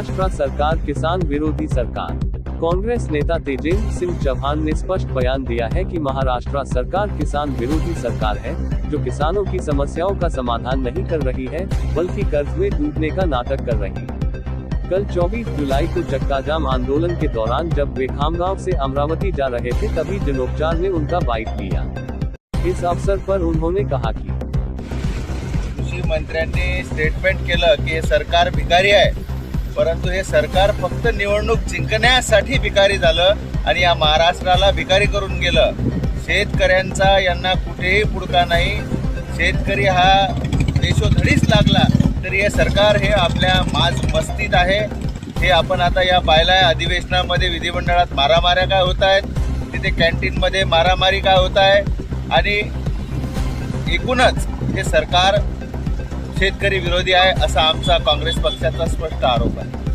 महाराष्ट्र सरकार, किसान विरोधी सरकार। कांग्रेस नेता तेजेंद्र सिंह चौहान ने स्पष्ट बयान दिया है कि महाराष्ट्र सरकार किसान विरोधी सरकार है, जो किसानों की समस्याओं का समाधान नहीं कर रही है, बल्कि कर्ज में डूबने का नाटक कर रही है। कल 24 जुलाई को चक्का जाम आंदोलन के दौरान जब वे खामगांव से अमरावती जा रहे थे, तभी जनोपचार ने उनका बाइक लिया। इस अवसर पर उन्होंने कहा कि कृषी मंत्र्यांनी स्टेटमेंट केलं की सरकार भिकारी आहे. परंतु हे सरकार फक्त निवडणूक जिंकण्यासाठी भिकारी झालं आणि या महाराष्ट्राला भिकारी करून गेलं. शेतकऱ्यांचा यांना कुठेही पुडका नाही. शेतकरी हा देशोधडीच लागला तरी हे सरकार हे आपल्या माज मस्तीत आहे. हे आपण आता या पाहिला आहे अधिवेशनामध्ये विधिमंडळात मारामाऱ्या काय होत आहेत? तिथे कॅन्टीनमध्ये मारामारी काय होत आहे? आणि एकूणच हे सरकार शेतकरी विरोधी आहे असा आमचा काँग्रेस पक्षाचा स्पष्ट आरोप आहे.